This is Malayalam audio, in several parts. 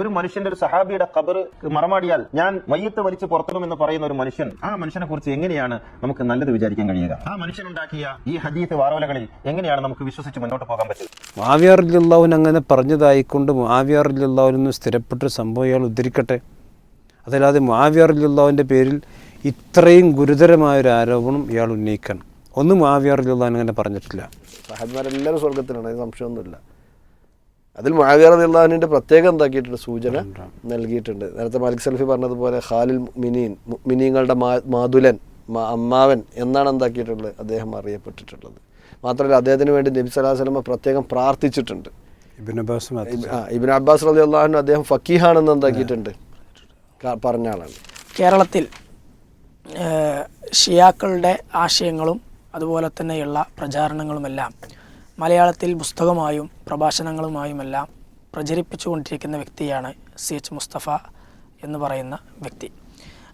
ഒരു മനുഷ്യന്റെ ഒരു സഹാബിയുടെ ഖബർ മറമാടിയാൽ ഞാൻ മയ്യത്ത് വലിച്ചു പുറത്തിടുമെന്ന് പറയുന്ന ഒരു മനുഷ്യൻ ആ മനുഷ്യനെ കുറിച്ച് എങ്ങനെയാണ് നമുക്ക് നല്ലത് വിചാരിക്കാൻ കഴിയുക? ആ മനുഷ്യൻ ഉണ്ടാക്കിയ ഈ ഹദീത്ത് വാറോലകളിൽ എങ്ങനെയാണ് നമുക്ക് വിശ്വസിച്ച് മുന്നോട്ട് പോകാൻ പറ്റുക? മാവിയാറിലുള്ളവൻ അങ്ങനെ പറഞ്ഞതായിക്കൊണ്ട് മാവിയാറിലുള്ളവനൊന്ന് സ്ഥിരപ്പെട്ട സംഭവം ഇയാൾ ഉദ്ധരിക്കട്ടെ. അതല്ലാതെ മാവിയാറിലുള്ളവന്റെ പേരിൽ ഇത്രയും ഗുരുതരമായ ഒരു ആരോപണം ഇയാൾ ഉന്നയിക്കണം. ഒന്നും മാവിയാറിലുള്ളവൻ അങ്ങനെ പറഞ്ഞിട്ടില്ല. സഹന്മാരെല്ലാവരും സ്വർഗത്തിലാണ് സംശയമൊന്നുമില്ല. അതിൽ റളിയല്ലാഹുവിന്റെ പ്രത്യേകം എന്താക്കിയിട്ടുണ്ട്? സൂചന നൽകിയിട്ടുണ്ട്. നേരത്തെ മാലിക് സൽഫി പറഞ്ഞതുപോലെ ഖാലിൽ മിനീൻ മിനീങ്ങളുടെ മാതുലൻ അമ്മാവൻ എന്നാണ് എന്താക്കിയിട്ടുള്ളത്? അദ്ദേഹം അറിയപ്പെട്ടിട്ടുള്ളത്. മാത്രമല്ല അദ്ദേഹത്തിന് വേണ്ടി നബി സല്ലല്ലാഹു അലൈഹി പ്രത്യേകം പ്രാർത്ഥിച്ചിട്ടുണ്ട്. ഇബിൻ അബ്ബാസ് മാത്രം. ഇബ്- ആ, ഇബ്നു അബ്ബാസ് അള്ളാഹുവിന് അദ്ദേഹം ഫക്കീഹാണെന്ന് എന്താക്കിയിട്ടുണ്ട്? പറഞ്ഞ ആളാണ്. കേരളത്തിൽ ഷിയാക്കളുടെ ആശയങ്ങളും അതുപോലെ തന്നെയുള്ള പ്രചാരണങ്ങളുമെല്ലാം മലയാളത്തിൽ പുസ്തകമായും പ്രഭാഷണങ്ങളുമായുമെല്ലാം പ്രചരിപ്പിച്ചുകൊണ്ടിരിക്കുന്ന വ്യക്തിയാണ് സി എച്ച് മുസ്തഫ എന്ന് പറയുന്ന വ്യക്തി.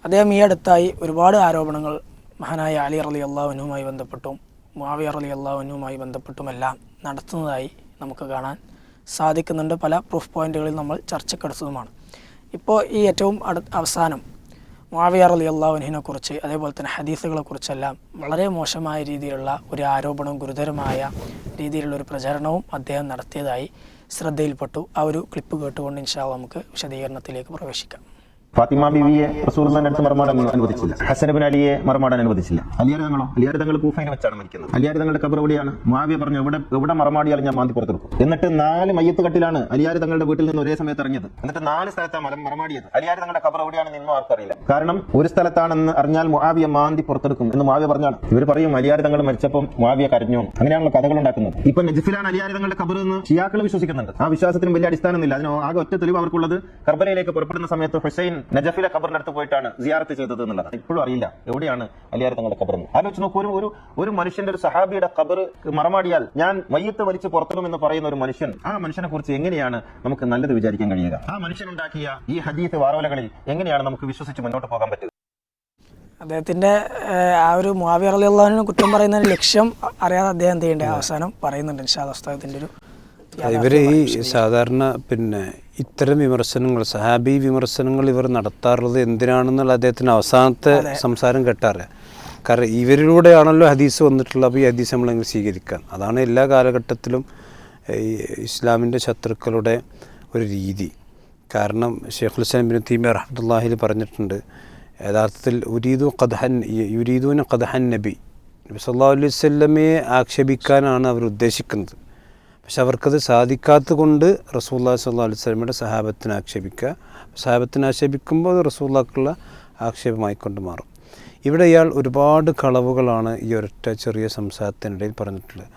അദ്ദേഹം ഈ അടുത്തായി ഒരുപാട് ആരോപണങ്ങൾ മഹാനായ അലി അറലി അള്ളാഹുനുമായി ബന്ധപ്പെട്ടും മാവി അറലി അള്ളാഹുനുമായി ബന്ധപ്പെട്ടുമെല്ലാം നടത്തുന്നതായി നമുക്ക് കാണാൻ സാധിക്കുന്നുണ്ട്. പല പ്രൂഫ് പോയിന്റുകളിൽ നമ്മൾ ചർച്ചക്കെടുത്തതുമാണ്. ഇപ്പോൾ ഈ ഏറ്റവും അടു അവസാനം അലി അള്ളാഹുവിനെ കുറിച്ച് അതേപോലെ തന്നെ ഹദീസുകളെക്കുറിച്ചെല്ലാം വളരെ മോശമായ രീതിയിലുള്ള ഒരു ആരോപണം ഗുരുതരമായ രീതിയിലുള്ള ഒരു പ്രചാരണവും അദ്ദേഹം നടത്തിയതായി ശ്രദ്ധയിൽപ്പെട്ടു. ആ ഒരു ക്ലിപ്പ് കേട്ടുകൊണ്ട് ഇൻഷാവ് നമുക്ക് വിശദീകരണത്തിലേക്ക് പ്രവേശിക്കാം. ഫാത്തിമ ബിവിയെ റസൂലിന്റെ അടുത്ത് മറമാടാൻ അനുവദിച്ചില്ല. ഹസനബിൻ അലിയെ മറുമാടാൻ അനുവദിച്ചില്ല. അലിയാർ തങ്ങളോ അലിയാർ തങ്ങൾ കൂഫയിൽ വെച്ചാണ് മരിക്കുന്നത്. അലിയാർ തങ്ങളുടെ കബർ എവിടെയാണ്? മുആവിയ പറഞ്ഞു എവിടെ എവിടെ മറമാടിയാലും ഞാൻ മാന്തി പുറത്തെടുക്കും എന്നിട്ട് നാല് മയ്യത്ത് കട്ടിലാണ് അലിയാർ തങ്ങളുടെ വീട്ടിൽ നിന്ന് ഒരേ സമയത്ത് ഇറങ്ങിയത്. എന്നിട്ട് നാല് സ്ഥലത്താണ് മലം മറമാടിയത് തങ്ങളുടെ കബർ എവിടെയാണെന്ന് ഇന്നും ആർക്കറിയില്ല. കാരണം ഒരു സ്ഥലത്താണെന്ന് അറിഞ്ഞാൽ മുആവിയ മാന്തി പുറത്തെടുക്കും എന്ന് മാവിയ പറഞ്ഞാണ്. ഇവർ പറയും അലിയാർ തങ്ങൾ മരിച്ചപ്പോൾ മുആവിയ കരഞ്ഞു അങ്ങനെയാണ് അങ്ങനെയാണല്ലോ കഥകൾ ഉണ്ടാക്കുന്നത് ഇപ്പൊ നജിഫിലാണ് അലിയാർ തങ്ങളുടെ കബർ എന്ന് ഷിയാക്കൾ വിശ്വസിക്കുന്നുണ്ട്. ആ വിശ്വാസത്തിന് വലിയ അടിസ്ഥാനമില്ല. അതിനോ ആകെ ഒറ്റ തെളിവ് അവർക്കുള്ളത് കർബലയിലേക്ക് പുറപ്പെടുന്ന സമയത്ത് ഹുസൈൻ നജഫിലെ ഖബറിന്റെ അടുത്ത് പോയിട്ടാണ് സിയാറത്ത് ചെയ്തത് എന്നുള്ളത്. ഇപ്പോഴും അറിയില്ല. എവിടെയാണ് അലിയാർ തങ്ങളുടെ ഖബർ എന്ന്. ആലോചിച്ച് നോക്കൂ ഒരു ഒരു ഒരു മനുഷ്യന്റെ ഒരു സഹാബിയുടെ ഖബർ മറമാടിയാൽ ഞാൻ മയ്യത്ത് വലിച്ചു പുറത്തിടുമെന്ന് പറയുന്ന ഒരു മനുഷ്യൻ ആ മനുഷ്യനെ കുറിച്ച് എങ്ങനെയാണ് നമുക്ക് നല്ലത് വിചാരിക്കാൻ കഴിയുക? ആ മനുഷ്യൻ ഉണ്ടാക്കിയ ഈ ഹദീത്ത് വാറവലകളിൽ എങ്ങനെയാണ് നമുക്ക് വിശ്വസിച്ച് മുന്നോട്ട് പോകാൻ പറ്റുക? അദ്ദേഹത്തിന്റെ ആ ഒരു അള്ളാഹുവിനെ കുറ്റം പറയുന്ന ലക്ഷ്യം അറിയാതെ അദ്ദേഹം എന്ത് ചെയ്യേണ്ടത് അവസാനം പറയുന്നുണ്ട് ഇൻഷാ അല്ലാഹ് ഒരു ഇവർ ഈ സാധാരണ പിന്നെ ഇത്തരം വിമർശനങ്ങൾ സഹാബി വിമർശനങ്ങൾ ഇവർ നടത്താറുള്ളത് എന്തിനാണെന്നുള്ള അദ്ദേഹത്തിന് അവസാനത്തെ സംസാരം കേട്ടാറില്ല കാരണം ഇവരിലൂടെയാണല്ലോ ഹദീസ് വന്നിട്ടുള്ളത്. അപ്പോൾ ഈ ഹദീസ് നമ്മളെങ്ങനെ സ്വീകരിക്കാം? അതാണ് എല്ലാ കാലഘട്ടത്തിലും ഈ ഇസ്ലാമിന്റെ ശത്രുക്കളുടെ ഒരു രീതി. കാരണം ഷെയ്ഖുൽ ഇസ്ലാം ബിൻ തീമി റഹ്മത്തുള്ളാഹിൽ പറഞ്ഞിട്ടുണ്ട് യഥാർത്ഥത്തിൽ ഉരീദു ഖദ്ഹൻ യുരീദുവിന് ഖദ്ഹൻ നബി. നബി സല്ലാ അലൈഹി വസല്ലമയെ ആക്ഷേപിക്കാനാണ് അവർ ഉദ്ദേശിക്കുന്നത്. പക്ഷെ അവർക്കത് സാധിക്കാത്തത് കൊണ്ട് റസൂല്ലാ സല്ലാ അലൈഹി സ്വലമയുടെ സഹാബത്തിനെ ആക്ഷേപിക്കുക. സഹാബത്തിനെ ആക്ഷേപിക്കുമ്പോൾ അത് റസൂല്ലാക്കുള്ള ആക്ഷേപമായിക്കൊണ്ട് മാറും. ഇവിടെ ഇയാൾ ഒരുപാട് കളവുകളാണ് ഈ ഒരൊറ്റ ചെറിയ സംസാരത്തിനിടയിൽ പറഞ്ഞിട്ടുള്ളത്.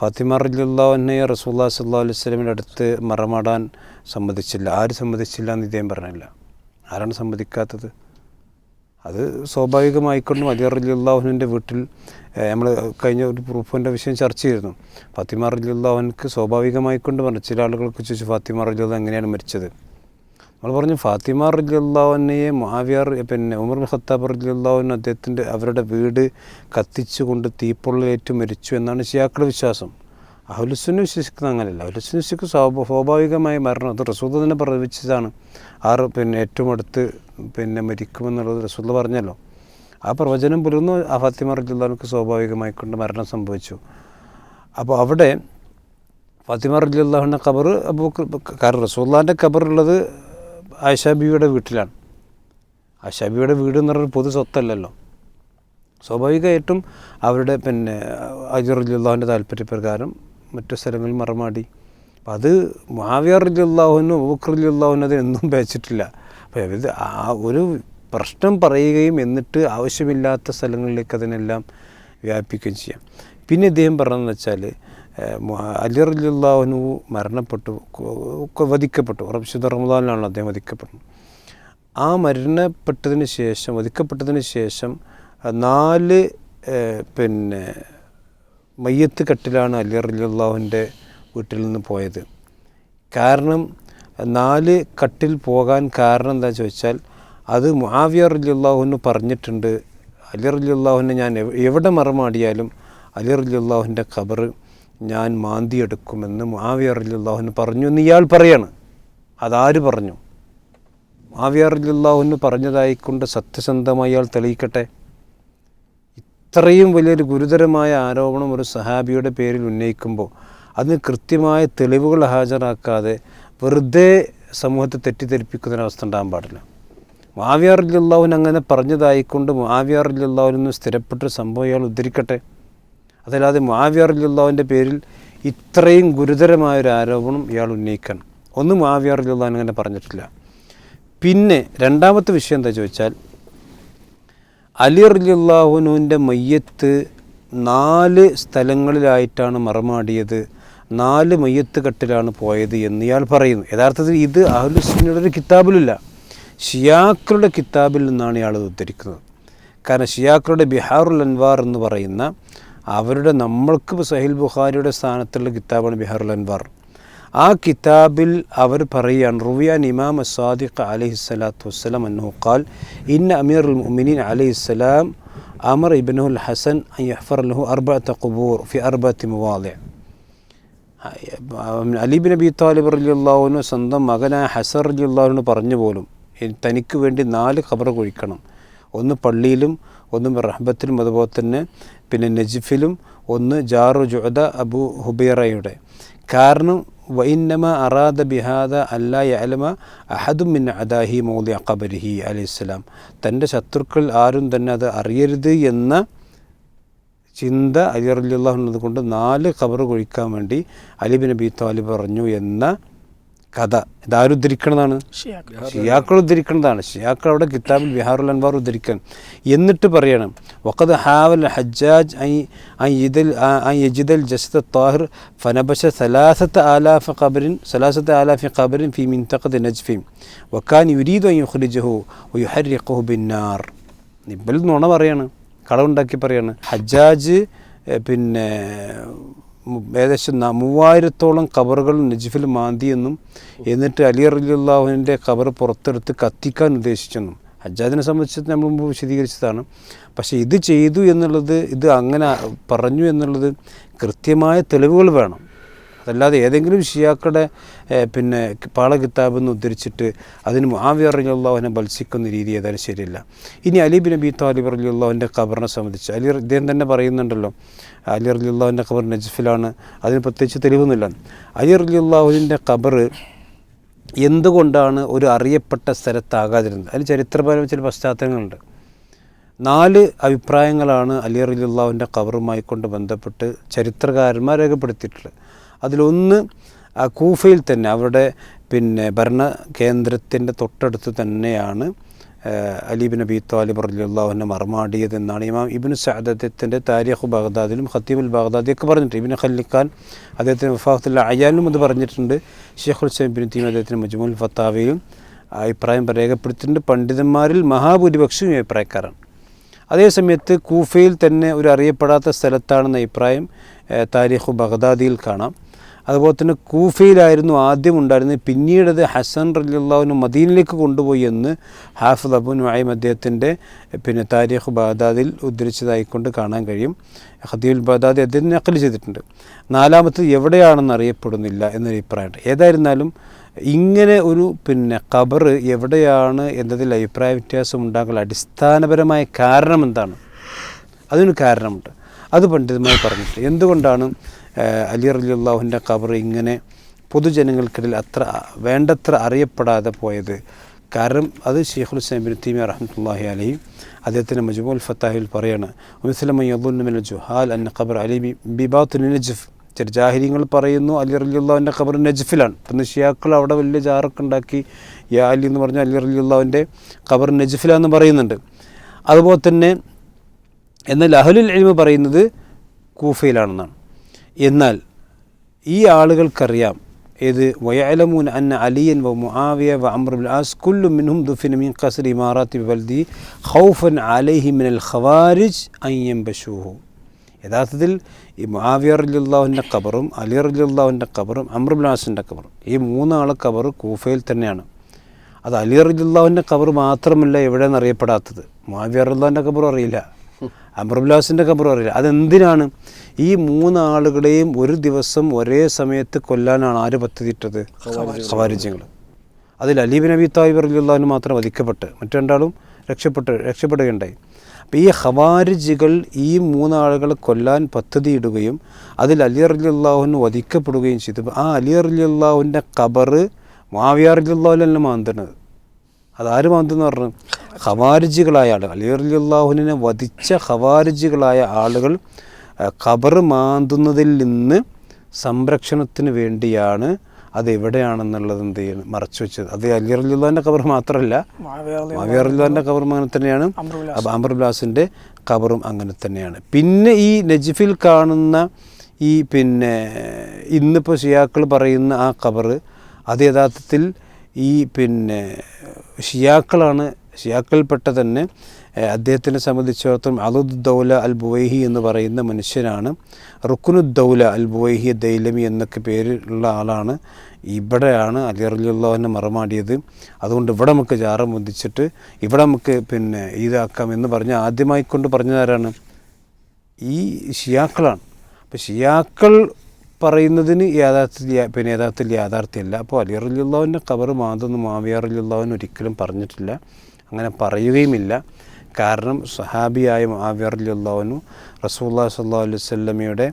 ഫാത്തിമ റലിയുള്ളവനെ റസൂല്ലാ സല്ലാ സ്വലമിന്റെ അടുത്ത് മറമാടാൻ സമ്മതിച്ചില്ല. ആര് സമ്മതിച്ചില്ല എന്ന് ഇദ്ദേഹം പറഞ്ഞില്ല. ആരാണ് സമ്മതിക്കാത്തത്? അത് സ്വാഭാവികമായിക്കൊണ്ടും അലി റലിയുള്ളാഹുവിന്റെ വീട്ടിൽ നമ്മൾ കഴിഞ്ഞ ഒരു പ്രൂഫിന്റെ വിഷയം ചർച്ച ചെയ്തിരുന്നു. ഫാത്തിമ റലിയുള്ളാഹുവിനക്ക് സ്വാഭാവികമായിക്കൊണ്ട് പറഞ്ഞു ചില ആളുകൾക്ക് ചോദിച്ചു ഫാത്തിമ റലിയുള്ള എങ്ങനെയാണ് മരിച്ചത്? നമ്മൾ പറഞ്ഞു ഫാത്തിമ റലിയുള്ളാഹുവിനെയെ മാവിയാർ പിന്നെ ഉമർ ഖത്താബ് റലിയുള്ളാഹുവിന് അദ്ദേഹത്തിന്റെ അവരുടെ വീട് കത്തിച്ചുകൊണ്ട് തീപ്പൊള്ളലേറ്റ് മരിച്ചു എന്നാണ് ഷിയാക്കളുടെ വിശ്വാസം. അഹുലുസുനെ വിശ്വസിക്കുന്ന അങ്ങനെയല്ല അഹുലുസുനെ സ്വാഭാവികമായി സ്വാഭ സ്വാഭാവികമായി മരണം. അത് റസൂദ് തന്നെ പ്രവചിച്ചതാണ്. ആറ് പിന്നെ ഏറ്റവും അടുത്ത് പിന്നെ മരിക്കുമെന്നുള്ളത് റസൂദ് പറഞ്ഞല്ലോ. ആ പ്രവചനം പുലർന്നു ആ ഫാത്തിമ റജുല്ലാനക്ക് സ്വാഭാവികമായി കൊണ്ട് മരണം സംഭവിച്ചു. അപ്പോൾ അവിടെ ഫാത്തിമ റലിയുള്ളാഹുവിന്റെ ഖബർ അബൂക്കർ കാരണം റസൂല്ലാന്റെ ഖബറുള്ളത് ആയിഷാബിയുടെ വീട്ടിലാണ്. ആയിഷാബിയുടെ വീട് എന്ന് പറഞ്ഞൊരു പൊതു സ്വത്തല്ലല്ലോ. സ്വാഭാവികമായിട്ടും അവരുടെ പിന്നെ അജറുല്ലാഹുവിന്റെ താല്പര്യപ്രകാരം മറ്റു സ്ഥലങ്ങളിൽ മറമാടി. അപ്പം അത് മാവിയറുല്ലാഹുവിനും ഊക്കറുല്ലാഹുവിനും അതിനൊന്നും പേച്ചിട്ടില്ല അപ്പോൾ ഇത് ആ ഒരു പ്രശ്നം പറയുകയും എന്നിട്ട് ആവശ്യമില്ലാത്ത സ്ഥലങ്ങളിലേക്ക് അതിനെല്ലാം വ്യാപിക്കുകയും ചെയ്യാം. പിന്നെ ഇദ്ദേഹം പറഞ്ഞതെന്ന് വെച്ചാൽ അലി അലിയുള്ളാഹുനു മരണപ്പെട്ടു വധിക്കപ്പെട്ടു. റബ്ഷുദ് റമദാനിലാണല്ലോ അദ്ദേഹം വധിക്കപ്പെട്ടത് ആ മരണപ്പെട്ടതിന് ശേഷം വധിക്കപ്പെട്ടതിന് ശേഷം നാല് പിന്നെ മയ്യത്ത് കട്ടിലാണ് അലി റലിയുള്ളാഹുവിന്റെ വീട്ടിൽ നിന്ന് പോയത്. കാരണം നാല് കട്ടിൽ പോകാൻ കാരണം എന്താ ചോദിച്ചാൽ അത് മുആവിയ റലിയുള്ളാഹുവിന് പറഞ്ഞിട്ടുണ്ട്. അലി റലിയുള്ളാഹുവിനെ ഞാൻ എവിടെ മറമാടിയാലും അലി റലിയുള്ളാഹുവിന്റെ ഖബർ ഞാൻ മാന്തിയെടുക്കുമെന്ന് മുആവിയ റലിയുള്ളാഹുവിന് പറഞ്ഞു എന്ന് ഇയാൾ പറയാണ്. അതാര് പറഞ്ഞു? മാവിയാറില്ലാഹുന്ന് പറഞ്ഞതായിക്കൊണ്ട് സത്യസന്ധമായി അയാൾ തെളിയിക്കട്ടെ? ഇത്രയും വലിയൊരു ഗുരുതരമായ ആരോപണം ഒരു സഹാബിയുടെ പേരിൽ ഉന്നയിക്കുമ്പോൾ അതിന് കൃത്യമായ തെളിവുകൾ ഹാജരാക്കാതെ വെറുതെ സമൂഹത്തെ തെറ്റിദ്ധരിപ്പിക്കുന്നൊരവസ്ഥ ഉണ്ടാകാൻ പാടില്ല. മാവിയാറില്ലാഹുവിന് അങ്ങനെ പറഞ്ഞതായിക്കൊണ്ട് മാവിയാറില്ലാഹുവിനൊന്നും സ്ഥിരപ്പെട്ടൊരു സംഭവം ഇയാൾ ഉദ്ധരിക്കട്ടെ. അതല്ലാതെ മാവിയാറില്ലാഹുവിന്റെ പേരിൽ ഇത്രയും ഗുരുതരമായൊരു ആരോപണം ഇയാൾ ഉന്നയിക്കണം. ഒന്നും മാവിയാറില്ലാഹുവിൻ അങ്ങനെ പറഞ്ഞിട്ടില്ല. പിന്നെ രണ്ടാമത്തെ വിഷയം എന്താ ചോദിച്ചാൽ അലി റലിയുള്ളാഹുനുവിന്റെ മയ്യത്ത് നാല് സ്ഥലങ്ങളിലായിട്ടാണ് മറമാടിയത്. നാല് മയ്യത്ത് കെട്ടിലാണ് പോയത് എന്ന് ഇയാൾ പറയുന്നു. യഥാർത്ഥത്തിൽ ഇത് അഹ്ലുസ്ലിയുടെ ഒരു കിതാബിലില്ല. ഷിയാക്കളുടെ കിതാബിൽ നിന്നാണ് ഇയാൾ ഉദ്ധരിക്കുന്നത്. കാരണം ഷിയാക്കളുടെ ബിഹാറുൽ അൻവാർ എന്ന് പറയുന്ന അവരുടെ നമ്മൾക്ക് സഹിൽ ബുഖാരിയുടെ സ്ഥാനത്തുള്ള കിതാബാണ് ബിഹാറുൽ അൻവാർ. ആ കിതാബിൽ അവർ പറയുകയാണ് റുവിയാൻ ഇമാം സാദിഖ് അലഹി സ്വലാത്തു വസ്സലാം അന്നു ഖാൽ ഇന്ന അമീർ ഉൽ മുമിനീൻ അലഹി സ്വലാം അമർ ഇബിനുൽ ഹസൻ അയ്യഫർ ലഹു അർബഅത്ത ഖുബൂർ ഫി അർബഅത്തി മുവാദെ. അലിബിൻ നബി താലിബ് റലിയുള്ളാഹുവിന് സ്വന്തം മകനായ ഹസർ റലിയുള്ളാഹുവിന് പറഞ്ഞു പോലും "എ- തനിക്ക് വേണ്ടി നാല് ഖബർ കുഴിക്കണം. ഒന്ന് പള്ളിയിലും ഒന്ന് റഹബത്തിലും അതുപോലെ തന്നെ പിന്നെ നജിഫിലും ഒന്ന് ജാറു ജുഅദ അബു ഹുബൈറയുടെ. കാരണം വൈന്നമ അറാദ ബിഹാദ അല്ലാ യഅലമ അഹദും മിൻ അദാഹി മൗലി അഖബരിഹി അലൈഹിസ്സലാം തന്റെ ശത്രുക്കൾ ആരും തന്നെ അത് അറിയരുത് എന്ന ചിന്ത അലി റലിയുള്ളത് കൊണ്ട് നാല് ഖബർ കുഴിക്കാൻ വേണ്ടി അലിബ് നബി താലിബ് പറഞ്ഞു എന്ന കഥ. ഇതാരും ഉദ്ധരിക്കണതാണ്? ഷിയാക്കൾ. ഉദ്ധരിക്കണതാണ്. ഉദ്ധരിക്കുന്നതാണ് ഷിയാക്കൾ അവിടെ കിതാബിൽ ബിഹാറുൽ അൻവാർ ഉദ്ധരിക്കാൻ എന്നിട്ട് പറയണം വഖദ് ഹാവൽ ഹജ്ജാജ് ഐ ഐ യിദൽ ഐ യജിദൽ താഹിർ ഫനബശ സലാസത്ത് ആലാഫ് ഖബറിൻ സലാസത്ത് ആലാഫി ഖബറിൻ ഫി മിൻതഖദ് നജ്ഫീം വക്കാൻ യുരീദ് അൻ യുഖ്രിജഹു വയുഹർരിഖഹു ബിന്നാർ. നിബൽ നുണ പറയാണ് കളവുണ്ടാക്കി പറയാണ്. ഹജ്ജാജ് പിന്നെ ഏകദേശം മൂവായിരത്തോളം കബറുകൾ നജിഫിൽ മാന്തിയെന്നും എന്നിട്ട് അലി അലിയുള്ളാഹുവിന്റെ കബർ പുറത്തെടുത്ത് കത്തിക്കാൻ ഉദ്ദേശിച്ചെന്നും. ഹജ്ജാദിനെ സംബന്ധിച്ച് നമ്മൾ മുമ്പ് വിശദീകരിച്ചതാണ്. പക്ഷേ ഇത് ചെയ്തു എന്നുള്ളത് ഇത് അങ്ങനെ പറഞ്ഞു എന്നുള്ളത് കൃത്യമായ തെളിവുകൾ വേണം. അതല്ലാതെ ഏതെങ്കിലും ഷിയാക്കളുടെ പിന്നെ പാള കിതാബ് എന്ന് ഉദ്ധരിച്ചിട്ട് അതിന് മുആവിയ റളിയല്ലാഹുവിനെ ബത്സിക്കുന്ന രീതി ഏതായാലും ശരിയല്ല. ഇനി അലി ബിൻ അബി താലിബ് റളിയല്ലാഹുവിന്റെ ഖബറിനെ സംബന്ധിച്ച് അലി ഇദ്ദേഹം തന്നെ പറയുന്നുണ്ടല്ലോ അലി റളിയല്ലാഹുവിന്റെ ഖബർ നജ്ഫിലാണ് അതിന് പ്രത്യേകിച്ച് തെളിവൊന്നുമില്ല. അലി റളിയല്ലാഹുവിന്റെ ഖബർ എന്തുകൊണ്ടാണ് ഒരു അറിയപ്പെട്ട സ്ഥലത്താകാതിരുന്നത്? അതിന് ചരിത്രപരമായ ചില പശ്ചാത്തലങ്ങളുണ്ട്. നാല് അഭിപ്രായങ്ങളാണ് അലി റലിയുള്ളാവിന്റെ ഖബറുമായി കൊണ്ട് ബന്ധപ്പെട്ട് ചരിത്രകാരന്മാർ രേഖപ്പെടുത്തിയിട്ടുള്ളത്. അതിലൊന്ന് കൂഫയിൽ തന്നെ അവരുടെ പിന്നെ ഭരണ കേന്ദ്രത്തിന്റെ തൊട്ടടുത്ത് തന്നെയാണ് അലീബിൻ അബി താലിബ് റലിയുള്ളാഹുവിനെ മറമാടിയത് എന്നാണ് ഇമാം ഇബിൻ സഅദത്തിന്റെ താരിഖ് ബഗ്ദാദിലും ഖത്തീബുൽ ബാഗ്ദാദിയൊക്കെ പറഞ്ഞിട്ടുണ്ട്. ഇബിൻ ഖല്ലിഖാൻ അദ്ദേഹത്തിന് വഫാഖത്തുള്ള അയാലും അത് പറഞ്ഞിട്ടുണ്ട്. ഷെയ്ഖുൽ ഹുസൈൻ ബിൻ തീം അദ്ദേഹത്തിന് മജ്മുൽ ഫത്താവയും അഭിപ്രായം രേഖപ്പെടുത്തിയിട്ടുണ്ട് പണ്ഡിതന്മാരിൽ മഹാഭൂരിപക്ഷവും അഭിപ്രായക്കാരാണ്. അതേസമയത്ത് കൂഫയിൽ തന്നെ ഒരു അറിയപ്പെടാത്ത സ്ഥലത്താണെന്ന അഭിപ്രായം താരിഖു ബഗ്ദാദിയിൽ കാണാം. അതുപോലെ തന്നെ കൂഫയിലായിരുന്നു ആദ്യം ഉണ്ടായിരുന്നത്. പിന്നീട് അത് ഹസൻ റലിയുള്ളാവിന് മദീനിലേക്ക് കൊണ്ടുപോയി എന്ന് ഹാഫിദ് അബു നുഐം അദ്ദേഹത്തിന്റെ പിന്നെ താരിഖ് ബാദാദിൽ ഉദ്ധരിച്ചതായിക്കൊണ്ട് കാണാൻ കഴിയും. ഖദീൽ ബാദാദി അദ്ദേഹം നക്കൽ ചെയ്തിട്ടുണ്ട്. നാലാമത്തത് എവിടെയാണെന്ന് അറിയപ്പെടുന്നില്ല എന്നൊരു അഭിപ്രായമുണ്ട്. ഏതായിരുന്നാലും ഇങ്ങനെ ഒരു പിന്നെ ഖബർ എവിടെയാണ് എന്നതിൽ അഭിപ്രായ വ്യത്യാസം ഉണ്ടാകാനുള്ള അടിസ്ഥാനപരമായ കാരണം എന്താണ്? അതിനൊരു കാരണമുണ്ട്. അത് പണ്ഡിതന്മാർ പറഞ്ഞിട്ട് എന്തുകൊണ്ടാണ് അലി റലിയുള്ളാഹുവിന്റെ ഖബർ ഇങ്ങനെ പൊതുജനങ്ങൾക്കിടയിൽ അത്ര വേണ്ടത്ര അറിയപ്പെടാതെ പോയത്? കാരണം അത് ഷെയ്ഖുൽ ഹുസൈൻ ബിൻ തീമി റഹ്മത്തുള്ളാഹി അലഹി അദ്ദേഹത്തിന്റെ മജ്മുൽ ഫത്താഹിൽ പറയാണ് മുസ്ലിമൽ ജുഹാൽ അന്ന ഖബർ അലി ബിബാത്തു നജ്ഫ്. ചില ജാഹിര്യങ്ങൾ പറയുന്നു അലി റലിയുള്ളാവിന്റെ ഖബർ നജ്ഫിലാണ്. ഇപ്പം ഷിയാക്കൾ അവിടെ വലിയ ജാറൊക്കെ ഉണ്ടാക്കി യാ അലി എന്ന് പറഞ്ഞാൽ അലി റലിയുള്ളാവിന്റെ ഖബർ നജ്ഫിലാന്ന് പറയുന്നുണ്ട്. അതുപോലെ തന്നെ എന്നാൽ അഹലുൽ ഇൽമ പറയുന്നത് കൂഫയിലാണെന്നാണ്. എന്നാൽ ഈ ആളുകൾക്കറിയാം ഏത് വയലമൂൻ അന്ന അലിയൻ വ മുആവിയ വ അമ്ർ ബിൽ ആസ് കുല്ലു മിൻഹും ദുഫിന മിൻ ഖസ്ർ ഇമാറാത്തി വൽദി ഖൗഫൻ അലൈഹി മിനൽ ഖവാരിജ് അയ്യം ബഷൂഹു യഥാർത്ഥത്തിൽ ഈ മുആവിയ റലിയുള്ളാഹുവിന്റെ ഖബറും അലി റലിയുള്ളാഹുവിന്റെ ഖബറും അമ്ർ ആസിന്റെ ഖബറും ഈ മൂന്നാളെ ഖബർ കൂഫയിൽ തന്നെയാണ്. അത് അലി റലിയുള്ളാഹുവിന്റെ ഖബർ മാത്രമല്ല എവിടെയെന്ന് അറിയപ്പെടാത്തത്? മുആവിയ റലിയുള്ളാഹുവിന്റെ ഖബറും അറിയില്ല. അമ്രുബുലാസിന്റെ ഖബർ അറിയില്ല. അതെന്തിനാണ് ഈ മൂന്നാളുകളെയും ഒരു ദിവസം ഒരേ സമയത്ത് കൊല്ലാനാണ് ആര് പദ്ധതിയിട്ടത്? ഖവാരിജ്യങ്ങൾ അതിൽ അലീബ് നബി തായിബ് റലിയുള്ളവന് മാത്രം വധിക്കപ്പെട്ട് മറ്റു രണ്ടാളും രക്ഷപ്പെട്ട് രക്ഷപ്പെടുകയുണ്ടായി. അപ്പോൾ ഈ ഹവാരിജികൾ ഈ മൂന്നാളുകളെ കൊല്ലാൻ പദ്ധതിയിടുകയും അതിൽ അലി റലിയുള്ളാഹുവിന് വധിക്കപ്പെടുകയും ചെയ്തു. ആ അലി റലിയുള്ളാഹുവിന്റെ കബറ് മാവിയ റലിയുള്ളാഹുലല്ല മാന്തണത് അതാര് മാന്തെന്ന് പറഞ്ഞു? ഖവാരിജികളായ ആളുകൾ അലി റലിയുള്ളാഹുവിനെ വധിച്ച ഖവാരിജികളായ ആളുകൾ ഖബർ മാന്തുന്നതിൽ നിന്ന് സംരക്ഷണത്തിന് വേണ്ടിയാണ് അത് എവിടെയാണെന്നുള്ളത് എന്ത് ചെയ്യുന്നത് മറച്ചു വെച്ചത്. അത് അലി റലിയുള്ളാഹിന്റെ ഖബർ മാത്രമല്ല റലിയുള്ളാഹിന്റെ ഖബറും അങ്ങനെ തന്നെയാണ് അപ്പോൾ അമർബ്ലാസിന്റെ ഖബറും അങ്ങനെ തന്നെയാണ്. പിന്നെ ഈ നജിഫിൽ കാണുന്ന ഈ പിന്നെ ഇന്നിപ്പോൾ ഷിയാക്കൾ പറയുന്ന ആ ഖബറ് അത് യഥാർത്ഥത്തിൽ ഈ പിന്നെ ഷിയാക്കളാണ് ഷിയാക്കളിൽപ്പെട്ട തന്നെ അദ്ദേഹത്തിനെ സംബന്ധിച്ചിടത്തോളം അലുദ്ദൗല അൽ ബുവൈഹി എന്ന് പറയുന്ന മനുഷ്യനാണ്. റുക്കുനുദ്ദൗല അൽ ബുവൈഹി ദൈലമി എന്നൊക്കെ പേരുള്ള ആളാണ്. ഇവിടെയാണ് അലി അറിയുള്ളവനെ മറമാടിയത്. അതുകൊണ്ട് ഇവിടെ നമുക്ക് ജാറം വധിച്ചിട്ട് ഇവിടെ നമുക്ക് പിന്നെ ഇതാക്കാം എന്ന് പറഞ്ഞ് ആദ്യമായി കൊണ്ട് പറഞ്ഞതാരാണ് ഈ ഷിയാക്കളാണ്. അപ്പോൾ ഷിയാക്കൾ പറയുന്നതിന് യാഥാർത്ഥ്യ പിന്നെ യഥാർത്ഥത്തിൽ യാഥാർത്ഥ്യമല്ല. അപ്പോൾ അലി റലിയുള്ളവന്റെ കബർ മാന്തൊന്നും മാവിയ റലിയുള്ളവൻ ഒരിക്കലും പറഞ്ഞിട്ടില്ല. അങ്ങനെ പറയുകയുമില്ല. കാരണം സഹാബിയായ മാവിയ റലിയുള്ളവനു റസൂല്ലാ സല്ലാ അലൈഹി സ്വല്ലമയുടെ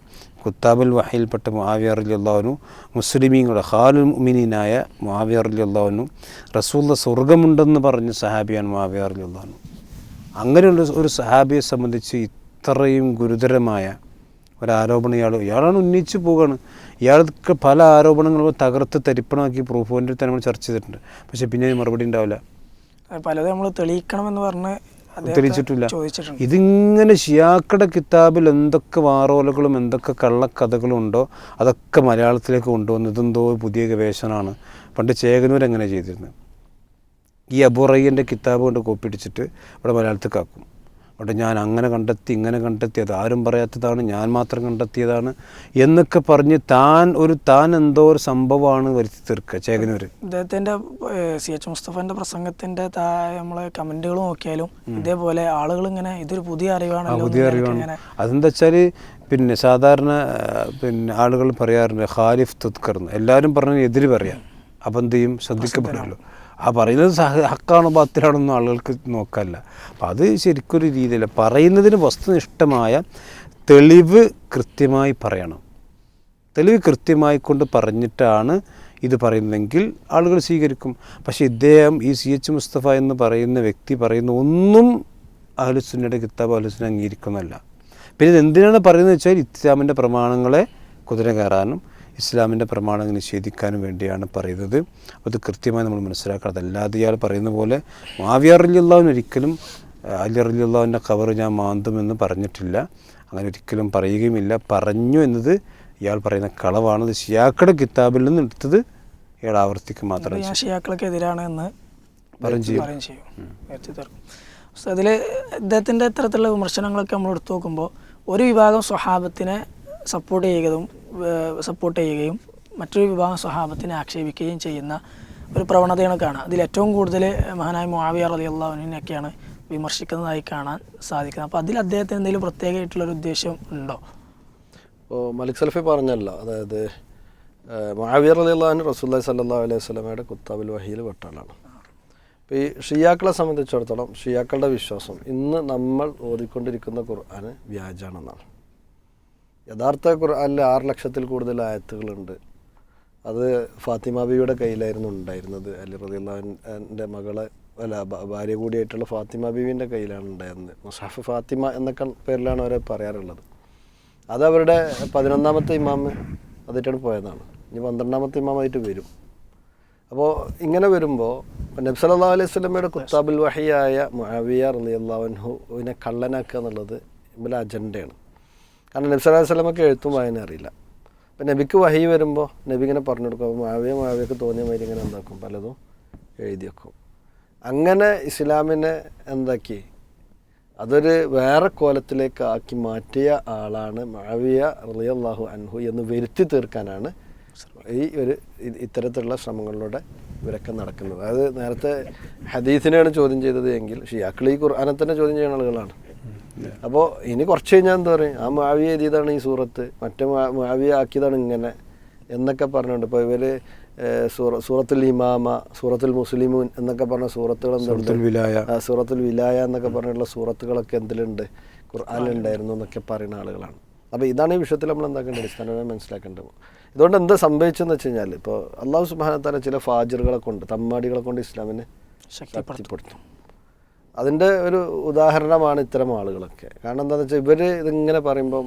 കുത്താബുൽ വഹയിൽപ്പെട്ട മാവിയ റലിയുള്ളവനു മുസ്ലിമീങ്ങളുടെ ഖാലുൽ മുമിനീനായ മാവിയ റലിയുള്ളവനു റസൂല്ല സ്വർഗമുണ്ടെന്ന് പറഞ്ഞ സഹാബിയാണ് മാവിയ റലിയുള്ളവനു അങ്ങനെയുള്ള ഒരു സഹാബിയെ സംബന്ധിച്ച് ഇത്രയും ഗുരുതരമായ ഒരാരോപണം ഇയാൾ ഇയാളാണ് ഉന്നയിച്ച് പോവുകയാണ്. ഇയാൾക്ക് പല ആരോപണങ്ങളും തകർത്ത് തരിപ്പണമാക്കി പ്രൂഫ് പോയിന്റ് തന്നെ നമ്മൾ ചർച്ച ചെയ്തിട്ടുണ്ട്. പക്ഷേ പിന്നെ മറുപടി ഉണ്ടാവില്ല. പലതും നമ്മൾ തെളിയിക്കണമെന്ന് പറഞ്ഞ് അദ്ദേഹത്തെ തെളിയിച്ചിട്ടില്ല. ഇതിങ്ങനെ ഷിയാക്കടെ കിതാബിൽ എന്തൊക്കെ വാറോലകളും എന്തൊക്കെ കള്ളക്കഥകളും ഉണ്ടോ അതൊക്കെ മലയാളത്തിലേക്ക് കൊണ്ടുവന്നു ഇതെന്തോ പുതിയ ഗവേഷണമാണ്. പണ്ട് ചേകനൂർ എങ്ങനെ ചെയ്തിരുന്നത്? ഈ അബുറയ്യന്റെ കിതാബ് കൊണ്ട് കോപ്പി അടിച്ചിട്ട് ഇവിടെ മലയാളത്തിൽ ആക്കും അവിടെ ഞാൻ അങ്ങനെ കണ്ടെത്തി ഇങ്ങനെ കണ്ടെത്തി അത് ആരും പറയാത്തതാണ് ഞാൻ മാത്രം കണ്ടെത്തിയതാണ് എന്നൊക്കെ പറഞ്ഞ് താൻ ഒരു താൻ എന്തോ ഒരു സംഭവമാണ് വരുത്തി തീർക്കുക ചേകനൂർ അദ്ദേഹത്തിന്റെ സി എച്ച് മുസ്തഫന്റെ പ്രസംഗത്തിന്റെ നമ്മളെ കമന്റുകൾ നോക്കിയാലും ഇതേപോലെ ആളുകൾ ഇങ്ങനെ ഇതൊരു പുതിയ അറിവാണ് പുതിയ അറിവാണ്. അതെന്താ വെച്ചാൽ പിന്നെ സാധാരണ പിന്നെ ആളുകൾ പറയാറുണ്ട് ഖാലിഫ് തുത്കർന്ന്. എല്ലാവരും പറഞ്ഞ എതിര് പറയാം. അപ്പം എന്ത് ചെയ്യും? ആ പറയുന്നത് സഹ- ഹക്കാണോ ബാത്തിലാണോന്നും ആളുകൾക്ക് നോക്കല്ല അപ്പം അത് ശരിക്കൊരു രീതിയില്ല. പറയുന്നതിന് വസ്തുനിഷ്ഠമായ തെളിവ് കൃത്യമായി പറയണം. തെളിവ് കൃത്യമായി കൊണ്ട് പറഞ്ഞിട്ടാണ് ഇത് പറയുന്നതെങ്കിൽ ആളുകൾ സ്വീകരിക്കും. പക്ഷേ ഇദ്ദേഹം ഈ സി എച്ച് മുസ്തഫ എന്ന് പറയുന്ന വ്യക്തി പറയുന്ന ഒന്നും അഹലുസുന്നയുടെ കിതാബ് അഹലുസുന അംഗീകരിക്കുന്നല്ല പിന്നെ ഇത് എന്തിനാണ് പറയുന്നത് വെച്ചാൽ ഇസ്ലാമിന്റെ പ്രമാണങ്ങളെ കുതിര കയറാനും ഇസ്ലാമിന്റെ പ്രമാണങ്ങൾ നിഷേധിക്കാനും വേണ്ടിയാണ് പറയുന്നത്. അത് കൃത്യമായി നമ്മൾ മനസ്സിലാക്കണം. അതല്ലാതെ ഇയാൾ പറയുന്ന പോലെ മാവിയ അറിയുള്ളവൻ ഒരിക്കലും അലി അറിയുള്ളവന്റെ കവർ ഞാൻ മാന്തുമെന്ന് പറഞ്ഞിട്ടില്ല. അങ്ങനെ ഒരിക്കലും പറയുകയുമില്ല. പറഞ്ഞു എന്നത് ഇയാൾ പറയുന്ന കളവാണ്. അത് ഷിയാക്കളുടെ കിതാബിൽ നിന്ന് എടുത്തത് ഇയാൾ ആവർത്തിക്കുക മാത്രം ഷിയാക്കളക്കെതിരാണ് എന്ന് പറയും ചെയ്യും. അതിൽ ഇദ്ദേഹത്തിന്റെ ഇത്തരത്തിലുള്ള വിമർശനങ്ങളൊക്കെ നമ്മൾ എടുത്തു നോക്കുമ്പോൾ ഒരു വിഭാഗം സ്വഹാബത്തിനെ സപ്പോർട്ട് ചെയ്യുകയും സപ്പോർട്ട് ചെയ്യുകയും മറ്റൊരു വിഭാഗം സ്വഹാബത്തിനെ ആക്ഷേപിക്കുകയും ചെയ്യുന്ന ഒരു പ്രവണതയാണ് കാണുക അതിൽ ഏറ്റവും കൂടുതൽ മഹാനായ മുആവിയ അലി അള്ളാഹുവിനെയൊക്കെയാണ് വിമർശിക്കുന്നതായി കാണാൻ സാധിക്കുന്നത്. അപ്പോൾ അതിൽ അദ്ദേഹത്തിന് എന്തെങ്കിലും പ്രത്യേകമായിട്ടുള്ളൊരു ഉദ്ദേശം ഉണ്ടോ? ഇപ്പോൾ മലിക് സൽഫി പറഞ്ഞല്ല. അതായത് മഹാവീർ അലി അള്ളഹാൻ റസൂല്ലാ സല്ലാ അലൈഹി സ്വലമയുടെ കുത്താബുൽ വഹിയിൽ പെട്ട ആളാണ് ഇപ്പോൾ ഈ ഷിയാക്കളെ സംബന്ധിച്ചിടത്തോളം ഷിയാക്കളുടെ വിശ്വാസം ഇന്ന് നമ്മൾ ഓതിക്കൊണ്ടിരിക്കുന്ന ഖുർആാന് വ്യാജാണെന്നാണ്. യഥാർത്ഥ ഖുർആാനിൽ ആറ് ലക്ഷത്തിൽ കൂടുതൽ ആയത്തുകളുണ്ട്. അത് ഫാത്തിമ ബിയുടെ കയ്യിലായിരുന്നു ഉണ്ടായിരുന്നത്. അലി റദിള്ളാന്റെ മകളെ അല്ല ഭാര്യ കൂടിയായിട്ടുള്ള ഫാത്തിമ ബീവിന്റെ കയ്യിലാണ് ഉണ്ടായിരുന്നത്. മുസാഫ് ഫാത്തിമ എന്നൊക്കെ പേരിലാണ് അവരെ പറയാറുള്ളത്. അത് അവരുടെ പതിനൊന്നാമത്തെ ഇമാമ് അതിട്ടാണ് പോയതാണ്. ഇനി പന്ത്രണ്ടാമത്തെ ഇമാമായിട്ട് വരും. അപ്പോൾ ഇങ്ങനെ വരുമ്പോൾ നബി സല്ലല്ലാഹു അലൈഹി സ്വലമയുടെ കുത്താബുൽ വഹിയായ മുഅവിയ റളിയല്ലാഹുവിനെ കള്ളനാക്കുക എന്നുള്ളത് ഇവരുടെ അജണ്ടയാണ്. കാരണം നബി സല്ലല്ലാഹു അലൈഹി സ്വലമൊക്കെ എഴുത്തും വായന അറിയില്ല. അപ്പം നബിക്ക് വഹി വരുമ്പോൾ നബി ഇങ്ങനെ പറഞ്ഞു കൊടുക്കും അപ്പോൾ മാവിയ മാവിയൊക്കെ തോന്നിയ മാതിരി ഇങ്ങനെ എന്താക്കും. പലതും എഴുതി വെക്കും. അങ്ങനെ ഇസ്ലാമിനെ എന്താക്കി? അതൊരു വേറെ കോലത്തിലേക്ക് ആക്കി മാറ്റിയ ആളാണ് മാവിയ റളിയല്ലാഹു അൻഹു എന്ന് വരുത്തി തീർക്കാനാണ് ഈ ഒരു ഇത്തരത്തിലുള്ള ശ്രമങ്ങളിലൂടെ ഇവരൊക്കെ നടക്കുന്നത്. അതായത് നേരത്തെ ഹദീസിനെയാണ് ചോദ്യം ചെയ്തത് എങ്കിൽ ഷിയാക്കൾ ഖുർആനെ തന്നെ ചോദ്യം ചെയ്യുന്ന ആളുകളാണ്. അപ്പോൾ ഇനി കുറച്ച് കഴിഞ്ഞാൽ എന്താ പറയുക ആ മാവിയ എഴുതിയതാണ് ഈ സൂറത്ത്. മറ്റേ മാ- മാവിയ ആക്കിയതാണ് ഇങ്ങനെ എന്നൊക്കെ പറഞ്ഞുകൊണ്ട് ഇപ്പോൾ ഇവർ സൂറ സൂറത്തുൽ ഇമാമ സൂറത്തുൽ മുസ്ലിമൂൻ എന്നൊക്കെ പറഞ്ഞ സൂറത്തുകൾ എന്തുണ്ട്? സൂറത്തുൽ വിലായ. സൂറത്തുൽ വിലായ എന്നൊക്കെ പറഞ്ഞിട്ടുള്ള സൂറത്തുകളൊക്കെ എന്തിലുണ്ട്? ഖുർആാനിലുണ്ടായിരുന്നു എന്നൊക്കെ പറയുന്ന ആളുകളാണ്. അപ്പോൾ ഇതാണ് ഈ വിഷയത്തിൽ നമ്മൾ എന്താക്കേണ്ടത്? അടിസ്ഥാനമായി മനസ്സിലാക്കേണ്ടത്. ഇതുകൊണ്ട് എന്താ സംഭവിച്ചെന്ന് വെച്ച് കഴിഞ്ഞാൽ ഇപ്പോൾ അള്ളാഹു സുബാനത്താല ചില ഫാജിറുകളെ കൊണ്ട് തമ്മാടികളെ കൊണ്ട് ഇസ്ലാമിനെ ശക്തിപ്പെടുത്തും. അതിന്റെ ഒരു ഉദാഹരണമാണ് ഇത്തരം ആളുകളൊക്കെ. കാരണം എന്താണെന്ന് വെച്ചാൽ ഇവർ ഇതിങ്ങനെ പറയുമ്പം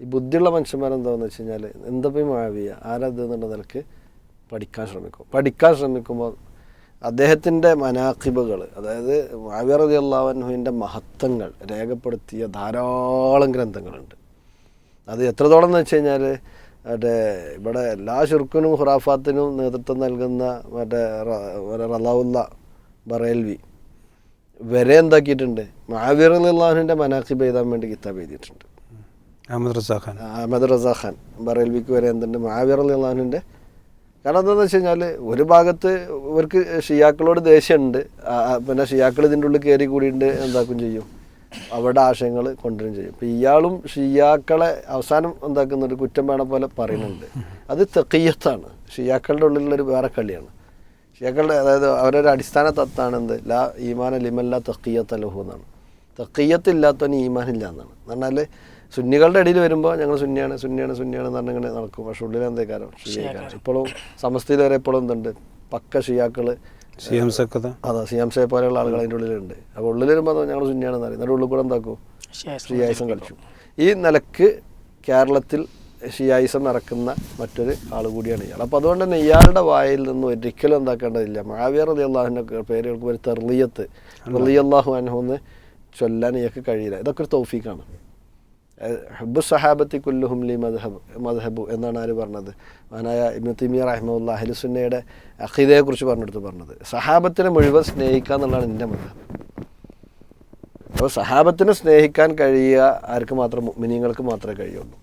ഈ ബുദ്ധിയുള്ള മനുഷ്യന്മാരെന്താണെന്ന് വെച്ച് കഴിഞ്ഞാൽ എന്തപ്പോൾ മാവിയ ആരത് എന്നുള്ള നിലയ്ക്ക് പഠിക്കാൻ ശ്രമിക്കും. പഠിക്കാൻ ശ്രമിക്കുമ്പോൾ അദ്ദേഹത്തിന്റെ മനാക്കിബുകൾ അതായത് മാവിയ റതി അള്ളാഹുവിന്റെ മഹത്വങ്ങൾ രേഖപ്പെടുത്തിയ ധാരാളം ഗ്രന്ഥങ്ങളുണ്ട്. അത് എത്രത്തോളം എന്ന് വെച്ച് കഴിഞ്ഞാൽ മറ്റേ ഇവിടെ എല്ലാ ഷുർക്കിനും ഖുറാഫാത്തിനും നേതൃത്വം നൽകുന്ന മറ്റേ റലാവുല്ല ബറേൽവി വരെ എന്താക്കിയിട്ടുണ്ട്? മാവിർ അള്ളാഹുവിന്റെ മനാക്കിബ് എഴുതാൻ വേണ്ടി കിതാബ് എഴുതിയിട്ടുണ്ട്. അഹമ്മദ് റസാഖാൻ. അഹമ്മദ് റസാ ഖാൻ ബറേൽവിക്ക് വരെ എന്തുണ്ട് മാവിർ അള്ളാഹുവിന്റെ കാരണം എന്താണെന്ന് വെച്ച് കഴിഞ്ഞാൽ ഒരു ഭാഗത്ത് ഇവർക്ക് ഷിയാക്കളോട് ദേഷ്യമുണ്ട്. പിന്നെ ഷിയാക്കൾ ഇതിന്റെ ഉള്ളിൽ കയറി കൂടിയിട്ട് എന്താക്കും ചെയ്യും. അവരുടെ ആശയങ്ങൾ കൊണ്ടുവരും ചെയ്യും. ഇപ്പം ഇയാളും ഷിയാക്കളെ അവസാനം എന്താക്കുന്ന ഒരു കുറ്റം വേണ പോലെ പറയുന്നുണ്ട്. അത് തെക്കയ്യത്താണ് ഷിയാക്കളുടെ ഉള്ളിലുള്ളൊരു വേറെ കളിയാണ്. ഷിയാക്കളുടെ അതായത് അവരൊരു അടിസ്ഥാന തത്വമാണ് എന്ത് ലാ ഈമാൻ ലിമല്ല തക്കീയത്ത് അലഹു എന്നാണ്. തക്കീയത്ത് ഇല്ലാത്തവന് ഈമാൻ ഇല്ല എന്നാണ്. എന്ന് പറഞ്ഞാൽ സുന്നികളുടെ ഇടയിൽ വരുമ്പോൾ ഞങ്ങൾ സുന്നിയാണ് സുന്നിയാണ് സുന്നിയാണ് എന്ന് പറഞ്ഞിങ്ങനെ നടക്കും. പക്ഷെ ഉള്ളിൽ എന്തേക്കാരം ഷിയാക്കാരം ഇപ്പോഴും സമസ്തയിൽ വരെ ഇപ്പോഴും എന്തുണ്ട്? പക്ക സക്കത അതാ സിയാംസയെ പോലെയുള്ള ആളുകൾ അതിന്റെ ഉള്ളിലുണ്ട്. അപ്പോൾ ഉള്ളിൽ വരുമ്പോൾ ഞങ്ങൾ സുന്നിയാണെന്ന് അറിയും. എന്നിട്ട് ഉള്ളിൽ കൂടെ എന്താക്കും? ഷിയാസം കളിച്ചു ഈ നിലയ്ക്ക് കേരളത്തിൽ ഷിയായിസം നടക്കുന്ന മറ്റൊരു ആൾ കൂടിയാണ് ഇയാൾ അപ്പോൾ അതുകൊണ്ട് തന്നെ ഇയാളുടെ വായിൽ നിന്ന് ഒരിക്കലും എന്താക്കേണ്ടതില്ല. മഹാവിയർ അലി അള്ളാഹുവിന്റെ പേരുകൾക്ക് ഒരു തെർലിയത്ത് റലി അള്ളാഹു അനുഹെന്ന് ചൊല്ലാൻ ഇയാൾക്ക് കഴിയില്ല. ഇതൊക്കെ ഒരു തൗഫീഖാണ്. ഹബ്ബു സഹാബത്തി കുല്ലുഹും ലി മദ്ഹബ് മദ്ഹബു എന്നാണ് ആര് പറഞ്ഞത്? മഹാനായ ഇബ്നു തിമിയ റഹ്മുല്ല അഹ്ലുസുന്നയുടെ അഖീദയെക്കുറിച്ച് പറഞ്ഞെടുത്ത് പറഞ്ഞത്. സഹാബത്തിനെ മുഴുവൻ സ്നേഹിക്കുക എന്നുള്ളതാണ് എന്റെ മദ്ഹബ്. അപ്പോൾ സഹാബത്തിനെ സ്നേഹിക്കാൻ കഴിയുക ആർക്ക് മാത്രം മിനിങ്ങൾക്ക് മാത്രമേ കഴിയുള്ളൂ.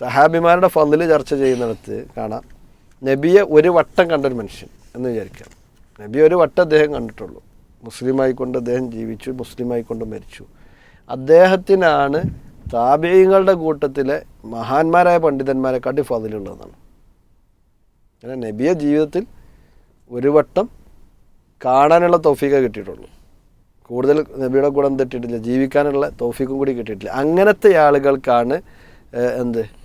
സഹാബിമാരുടെ ഫതിൽ ചർച്ച ചെയ്യുന്നിടത്ത് കാണാം നബിയെ ഒരു വട്ടം കണ്ടൊരു മനുഷ്യൻ എന്ന് വിചാരിക്കാം. നബി ഒരു വട്ടം അദ്ദേഹം കണ്ടിട്ടുള്ളൂ. മുസ്ലിമായിക്കൊണ്ട് അദ്ദേഹം ജീവിച്ചു മുസ്ലിമായിക്കൊണ്ട് മരിച്ചു. അദ്ദേഹത്തിനാണ് താപേയങ്ങളുടെ കൂട്ടത്തിലെ മഹാന്മാരായ പണ്ഡിതന്മാരെക്കാട്ടി ഫതിലുള്ളതാണ്. അങ്ങനെ നബിയെ ജീവിതത്തിൽ ഒരു വട്ടം കാണാനുള്ള തൗഫീക കിട്ടിയിട്ടുള്ളൂ. കൂടുതൽ നബിയുടെ കൂടെ എന്ത് കിട്ടിയിട്ടില്ല ജീവിക്കാനുള്ള തൗഫീക്കും കൂടി കിട്ടിയിട്ടില്ല. അങ്ങനത്തെ ആളുകൾക്കാണ് എന്ത്?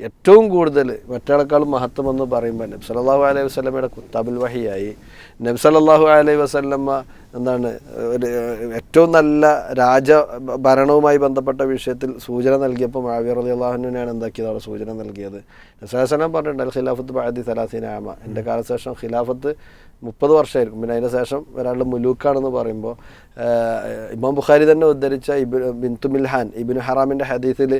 ഏറ്റവും കൂടുതൽ മറ്റേളെക്കാളും മഹത്വം എന്ന് പറയുമ്പോൾ നബ്സലാഹു അലൈഹി വസ്ലമയുടെ കുത്താബുൽ വഹിയായി നബ്സലാഹു അലൈഹി വസല്ലമ്മ എന്താണ് ഒരു ഏറ്റവും നല്ല രാജ ഭരണവുമായി ബന്ധപ്പെട്ട വിഷയത്തിൽ സൂചന നൽകിയപ്പോൾ മാവിയർ അലി അള്ളാഹുവിനാണ് എന്താക്കിയത് അവിടെ സൂചന നൽകിയത്. നസാസനം പറഞ്ഞിട്ടുണ്ട് അൽ ഖിലാഫത്ത് ബാദി സലാസീന ആമ. എന്റെ കാലശേഷം ഖിലാഫത്ത് മുപ്പത് വർഷമായിരിക്കും. പിന്നെ അതിന് ശേഷം ഒരാളുടെ മുലൂക്കാണെന്ന് പറയുമ്പോൾ ഇമാം ബുഖാരി തന്നെ ഉദ്ധരിച്ച ഇബ് ബിന്തു മിൽഹാൻ ഇബിൻ ഹറാമിന്റെ ഹദീസിൽ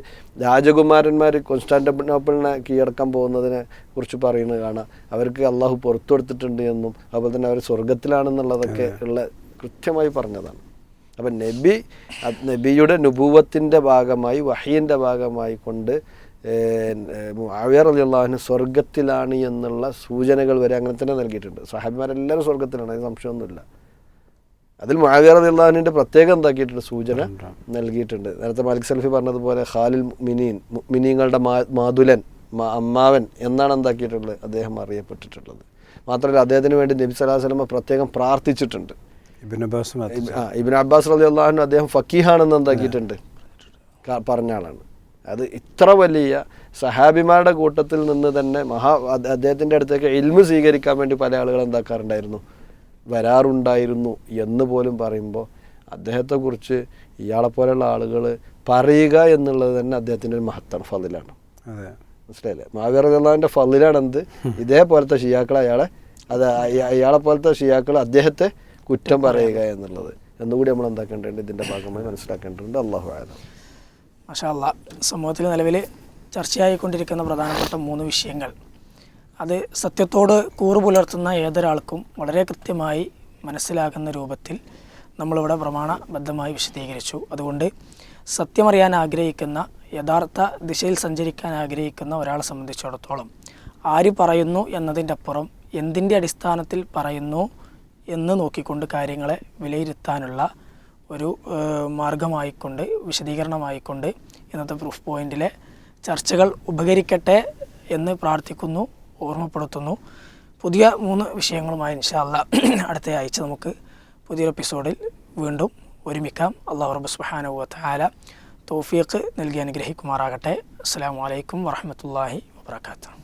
രാജകുമാരന്മാർ കോൺസ്റ്റാന്റബിനോപ്പിളിനെ കീഴടക്കാൻ പോകുന്നതിനെ കുറിച്ച് പറയുന്നത് കാണാം. അവർക്ക് അള്ളാഹു പുറത്തു കൊടുത്തിട്ടുണ്ട് എന്നും അതുപോലെ തന്നെ അവർ സ്വർഗത്തിലാണെന്നുള്ളതൊക്കെ ഉള്ള കൃത്യമായി പറഞ്ഞതാണ്. അപ്പം നബി നബിയുടെ നുപൂവത്തിന്റെ ഭാഗമായി വഹീന്റെ ഭാഗമായി കൊണ്ട് റളിയല്ലാഹു സ്വർഗത്തിലാണ് എന്നുള്ള സൂചനകൾ വരെ അങ്ങനെ തന്നെ നൽകിയിട്ടുണ്ട്. സഹാബിമാരെല്ലാവരും സ്വർഗത്തിലാണ് അതിന് സംശയമൊന്നുമില്ല. അതിൽ മുആവിയ റളിയല്ലാഹുവിന്റെ പ്രത്യേകം എന്താക്കിയിട്ടുണ്ട് സൂചന നൽകിയിട്ടുണ്ട്. നേരത്തെ മാലിക് സൽഫി പറഞ്ഞതുപോലെ ഖാലിൽ മിനീൻ മിനീങ്ങളുടെ മാ മാതുലൻ അമ്മാവൻ എന്നാണ് എന്താക്കിയിട്ടുള്ളത്? അദ്ദേഹം അറിയപ്പെട്ടിട്ടുള്ളത്. മാത്രമല്ല അദ്ദേഹത്തിന് വേണ്ടി നബി സലാഹു സ്വലമ പ്രത്യേകം പ്രാർത്ഥിച്ചിട്ടുണ്ട്. ഇബിൻ അബ്ബാസ് ആ, ഇബിൻ അബ്ബാസ് റലി അള്ളാഹുനും അദ്ദേഹം ഫക്കീഹാണെന്ന് എന്താക്കിയിട്ടുണ്ട്? പറഞ്ഞ ആളാണ് അത് ഇത്ര വലിയ സഹാബിമാരുടെ കൂട്ടത്തിൽ നിന്ന് തന്നെ മഹാ അദ്- അദ്ദേഹത്തിന്റെ അടുത്തേക്ക് ഇൽമു സ്വീകരിക്കാൻ വേണ്ടി പല ആളുകൾ എന്താക്കാറുണ്ടായിരുന്നു? വരാറുണ്ടായിരുന്നു എന്ന് പോലും പറയുമ്പോൾ അദ്ദേഹത്തെക്കുറിച്ച് ഇയാളെപ്പോലെയുള്ള ആളുകൾ പറയുക എന്നുള്ളത് തന്നെ അദ്ദേഹത്തിന്റെ ഒരു മഹത്താണ് ഫതിലാണ്. അതെ. മനസ്സിലായില്ലേ? മാവിയർ ഫതിലാണ് എന്ത് ഇതേപോലത്തെ ഷിയാക്കൾ അയാളെ അത് അയ- അയാളെ പോലത്തെ ഷിയാക്കൾ അദ്ദേഹത്തെ കുറ്റം പറയുക എന്നുള്ളത്. എന്നുകൂടി നമ്മൾ എന്താക്കേണ്ടതുണ്ട്? ഇതിന്റെ ഭാഗമായി മനസ്സിലാക്കേണ്ടതുണ്ട്. അള്ളാഹു ആലം മഷാല്ല സമൂഹത്തിൽ നിലവിൽ ചർച്ചയായിക്കൊണ്ടിരിക്കുന്ന പ്രധാനപ്പെട്ട മൂന്ന് വിഷയങ്ങൾ. അത് സത്യത്തോട് കൂറു പുലർത്തുന്ന ഏതൊരാൾക്കും വളരെ കൃത്യമായി മനസ്സിലാകുന്ന രൂപത്തിൽ നമ്മളിവിടെ പ്രമാണബദ്ധമായി വിശദീകരിച്ചു. അതുകൊണ്ട് സത്യമറിയാൻ ആഗ്രഹിക്കുന്ന യഥാർത്ഥ ദിശയിൽ സഞ്ചരിക്കാൻ ആഗ്രഹിക്കുന്ന ഒരാളെ സംബന്ധിച്ചിടത്തോളം ആര് പറയുന്നു എന്നതിന്റെ അപ്പുറം എന്തിന്റെ അടിസ്ഥാനത്തിൽ പറയുന്നു എന്ന് നോക്കിക്കൊണ്ട് കാര്യങ്ങളെ വിലയിരുത്താനുള്ള ഒരു മാർഗമായിക്കൊണ്ട് വിശദീകരണമായിക്കൊണ്ട് ഇന്നത്തെ പ്രൂഫ് പോയിന്റിലെ ചർച്ചകൾ ഉപകരിക്കട്ടെ എന്ന് പ്രാർത്ഥിക്കുന്നു ഓർമ്മപ്പെടുത്തുന്നു. പുതിയ മൂന്ന് വിഷയങ്ങളുമായി ഇൻഷാല്ല അടുത്ത ആഴ്ച നമുക്ക് പുതിയൊരു എപ്പിസോഡിൽ വീണ്ടും ഒരുമിക്കാം. അള്ളാഹു റബ്ബ് സുബ്ഹാനഹു വ തആല തൗഫീഖ് നൽകി അനുഗ്രഹിക്കുമാറാകട്ടെ അസ്സലാമു അലൈക്കും വറഹ്മത്തുള്ളാഹി വബറകാതുഹു